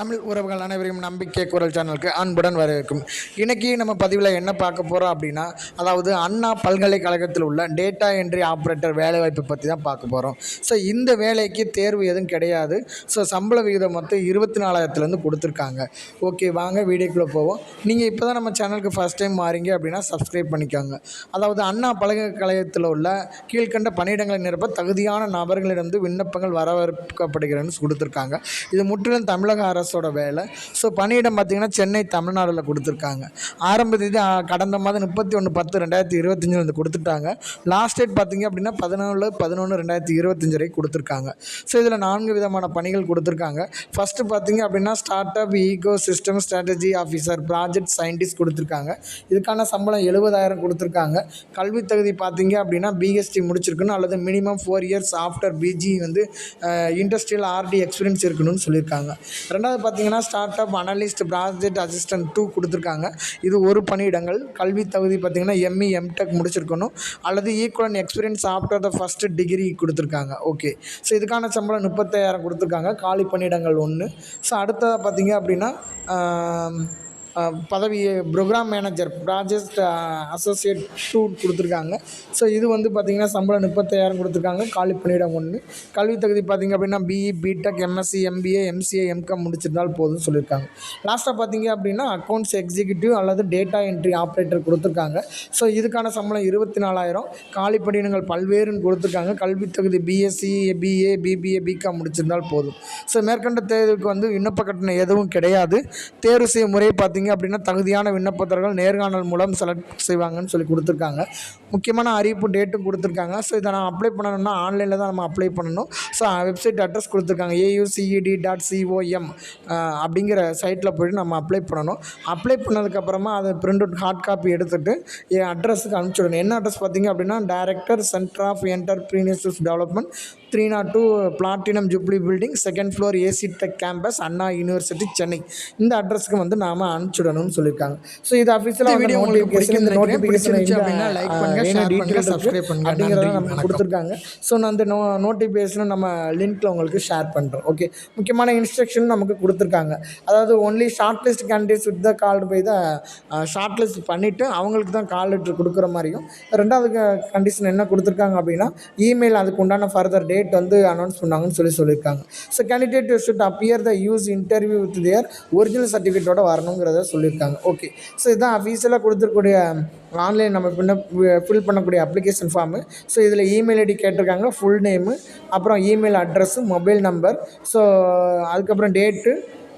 தமிழ் உறவுகள் அனைவரையும் நம்பிக்கை குரல் சேனலுக்கு அன்புடன் வரவேற்கும். இன்றைக்கி நம்ம பதிவில் என்ன பார்க்க போகிறோம் அப்படின்னா அதாவது அண்ணா பல்கலைக்கழகத்தில் உள்ள டேட்டா என்ட்ரி ஆப்ரேட்டர் வேலைவாய்ப்பு பற்றி தான் பார்க்க போகிறோம் ஸோ இந்த வேலைக்கு தேர்வு எதுவும் கிடையாது. ஸோ சம்பள விகிதம் மொத்தம் இருபத்தி நாலாயிரத்துலேருந்து கொடுத்துருக்காங்க. ஓகே வாங்க வீடியோக்குள்ளே போவோம். நீங்கள் இப்போ தான் நம்ம சேனலுக்கு ஃபஸ்ட் டைம் மாறிங்க அப்படின்னா சப்ஸ்கிரைப் பண்ணிக்கோங்க. அதாவது அண்ணா பல்கலைக்கழகத்தில் உள்ள கீழ்கண்ட பணியிடங்களை நிரப்ப தகுதியான நபர்களிடம் விண்ணப்பங்கள் வரவேற்கப்படுகிறன்னு கொடுத்துருக்காங்க. இது முற்றிலும் தமிழக அரசு அரசோட வேலை. ஸோ பணியிடம் பார்த்திங்கன்னா சென்னை தமிழ்நாடில் கொடுத்துருக்காங்க. ஆரம்ப தேதி கடந்த மாதம் முப்பத்தி ஒன்று பத்து ரெண்டாயிரத்தி இருபத்தஞ்சில் வந்து கொடுத்துட்டாங்க. லாஸ்ட் டேட் பார்த்திங்க அப்படின்னா பதினொன்று பதினொன்று ரெண்டாயிரத்தி இருபத்தஞ்சு வரை கொடுத்துருக்காங்க. ஸோ இதில் நான்கு விதமான பணிகள் கொடுத்துருக்காங்க. ஃபஸ்ட்டு பார்த்திங்க அப்படின்னா start up ecosystem strategy officer project scientist கொடுத்துருக்காங்க. இதுக்கான சம்பளம் எழுபதாயிரம் கொடுத்துருக்காங்க. கல்வி தகுதி பார்த்தீங்க அப்படின்னா பிஎஸ்டி முடிச்சிருக்கணும். அல்லது minimum four years after PG வந்து இண்டஸ்ட்ரியல் ஆர்டி எக்ஸ்பீரியன்ஸ் இருக்கணும்னு சொல்லியிருக்காங்க. ரெண்டாவது பார்த்தீங்கன்னா start up analyst project assistant two கொடுத்துருக்காங்க. இது ஒரு பணியிடங்கள். கல்வி தகுதி பார்த்தீங்கன்னா எம்இ எம்டெக் முடிச்சிருக்கணும். அல்லது equivalent experience after the first degree கொடுத்துருக்காங்க. ஓகே ஸோ இதுக்கான சம்பளம் முப்பத்தாயிரம் கொடுத்துருக்காங்க. காலி பணியிடங்கள் ஒன்று ஸோ அடுத்ததாக பார்த்தீங்க அப்படின்னா பதவி program manager project associate two கொடுத்துருக்காங்க. ஸோ இது வந்து பார்த்திங்கன்னா சம்பளம் முப்பத்தாயிரம் கொடுத்துருக்காங்க. காலி பணியிடம் ஒன்று கல்வி தகுதி பார்த்திங்க அப்படின்னா BE B Tech MSc MBA MCA M Com முடிச்சிருந்தால் போதும்னு சொல்லியிருக்காங்க. லாஸ்ட்டாக பார்த்தீங்க அப்படின்னா அக்கௌண்ட்ஸ் எக்ஸிக்யூட்டிவ் அல்லது டேட்டா என்ட்ரி ஆப்ரேட்டர் கொடுத்துருக்காங்க. ஸோ இதுக்கான சம்பளம் இருபத்தி நாலாயிரம் காலி பணியிடங்கள் பல்வேறுன்னு கொடுத்துருக்காங்க. கல்வி தகுதி BSc BA BBA B Com முடிச்சிருந்தால் போதும். ஸோ மேற்கண்ட தேர்வுக்கு வந்து விண்ணப்ப கட்டணம் எதுவும் கிடையாது. தேர்வு செய்யும் முறை பார்த்திங்க பார்த்தீங்க அப்படின்னா தகுதியான விண்ணப்பத்தர்கள் நேர்காணல் மூலம் செலக்ட் செய்வாங்கன்னு சொல்லி கொடுத்துருக்காங்க. முக்கியமான அறிவிப்பு டேட்டும் கொடுத்துருக்காங்க. ஸோ இதை நான் அப்ளை பண்ணணும்னா ஆன்லைனில் தான் நம்ம அப்ளை பண்ணணும். ஸோ வெப்சைட் அட்ரஸ் கொடுத்துருக்காங்க. ஏயுசிஇடி டாட் சிஓஎம் அப்படிங்கிற சைட்டில் போய்ட்டு நம்ம அப்ளை பண்ணணும். அப்ளை பண்ணதுக்கப்புறமா அதை பிரிண்ட் அவுட் ஹார்ட் காப்பி எடுத்துகிட்டு என் அட்ரஸுக்கு அனுப்பிச்சுடணும். என்ன அட்ரஸ் பார்த்தீங்க அப்படின்னா director centre of entrepreneurs development three nought two platinum jubilee building second floor AC tech campus Anna university Chennai இந்த அட்ரஸ்க்கு வந்து நாம அனுப்பிச்சுடணும்னு சொல்லியிருக்காங்க. ஸோ இது அஃபீஷியலாக வீடியோ உங்களுக்கு நோட்டிஃபிகேஷன். அப்படின்னா லைக் பண்ணுங்க என்ன ஷேர் பண்ணுங்க details சப்ஸ்கிரைப் இருக்கு பண்ணுங்க. அப்படிங்கிறத வணக்கம். கொடுத்துருக்காங்க. ஸோ நான் அந்த நோ நோட்டிஃபிகேஷனும் நம்ம லிங்க்கில் உங்களுக்கு ஷேர் பண்ணுறோம் ஓகே முக்கியமான இன்ஸ்ட்ரக்ஷன் நமக்கு கொடுத்துருக்காங்க. அதாவது only short list candidates with the call போய் தான் ஷார்ட் லிஸ்ட் பண்ணிவிட்டு அவங்களுக்கு தான் கால் லெட்ரு கொடுக்குற மாதிரியும் ரெண்டாவது கண்டிஷன் என்ன கொடுத்துருக்காங்க அப்படின்னா இமெயில் அதுக்கு உண்டான ஃபர்தர் டேட் வந்து அனௌன்ஸ் பண்ணாங்கன்னு சொல்லி சொல்லியிருக்காங்க. So candidate should appear the use interview with their original சர்டிஃபிகேட்டோட வரணுங்கிறத சொல்லியிருக்காங்க. ஓகே ஸோ இதுதான் அஃபீஷியலாக கொடுத்துருக்கூடிய ஆன்லைன் um, நம்ம பின்ன ஃபில் பண்ணக்கூடிய அப்ளிகேஷன் ஃபார்மு ஸோ இதில் இமெயில் ஐடி கேட்டிருக்காங்க ஃபுல் நேமு அப்புறம் email address mobile number so அதுக்கப்புறம் date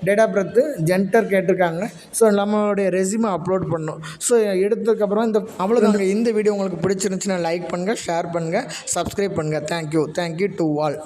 date of birth gender கேட்டிருக்காங்க. ஸோ நம்மளுடைய ரெசியூமை அப்லோட் பண்ணணும். ஸோ எடுத்ததுக்கப்புறம் இந்த அவ்வளோதாங்க இந்த வீடியோ உங்களுக்கு பிடிச்சிருந்துச்சுன்னா லைக் பண்ணுங்கள் ஷேர் பண்ணுங்கள் சப்ஸ்கிரைப் பண்ணுங்கள் தேங்க்யூ தேங்க்யூ டு ஆல்